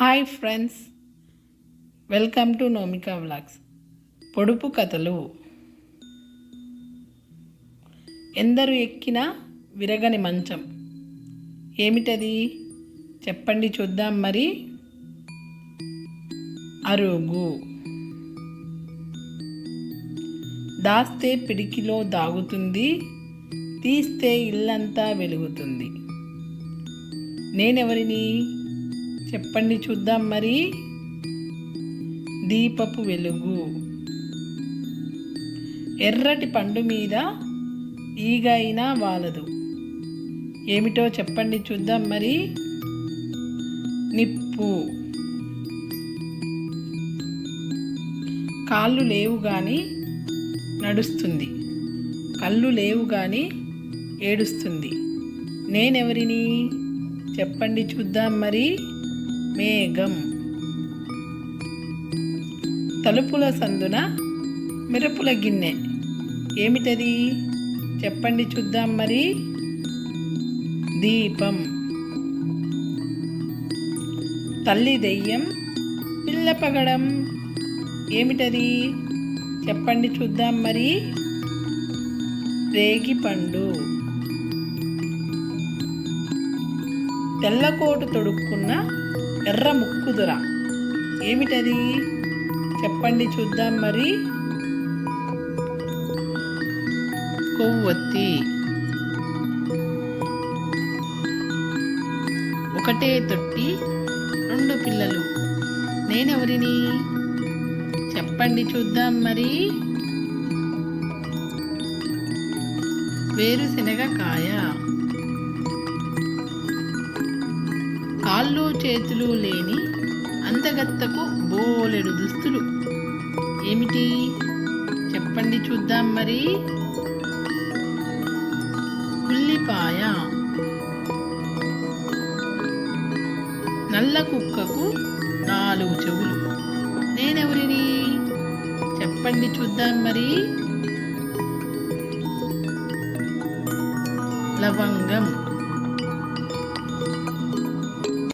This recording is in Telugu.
Hi friends welcome to Nomika vlogs. పొడుపు కథలు. ఎందరు ఎక్కినా విరగని మంచం. ఏమిటది? చెప్పండి చూద్దాం మరి. అరుగు. దాస్తే పిడికిలో దాగుతుంది తీస్తే ఇల్లంతా వెలుగుతుంది. నేనెవరిని? చెప్పండి చూద్దాం మరి. దీపపు వెలుగు. ఎర్రటి పండు మీద ఈగ అయినా వాలదు. ఏమిటో చెప్పండి చూద్దాం మరి. నిప్పు. కాళ్ళు లేవు కానీ నడుస్తుంది. కళ్ళు లేవు కానీ ఏడుస్తుంది. నేనెవరిని? చెప్పండి చూద్దాం మరి. మేఘం. తలుపుల సందున మిరపుల గిన్నె. ఏమిటది? చెప్పండి చూద్దాం మరి. దీపం. తల్లి దెయ్యం పిల్ల పగడం. ఏమిటది? చెప్పండి చూద్దాం మరి. రేగిపండు తెల్లకోటు తొడుక్కున్న ఎర్ర ముక్కుదుర. ఏమిటది? చెప్పండి చూద్దాం మరి. కొవ్వొత్తి. ఒకటే తొట్టి రెండు పిల్లలు. నేనెవరిని? చెప్పండి చూద్దాం మరి. వేరుశనగ కాయ. చేతులు లేని అందగత్తకు బోలెడు దుస్తులు. ఏమిటి? చెప్పండి చూద్దాం మరి. ఉల్లిపాయ. నల్ల కుక్కకు నాలుగు చెవులు. నేనెవరిని? చెప్పండి చూద్దాం మరి. లవంగం.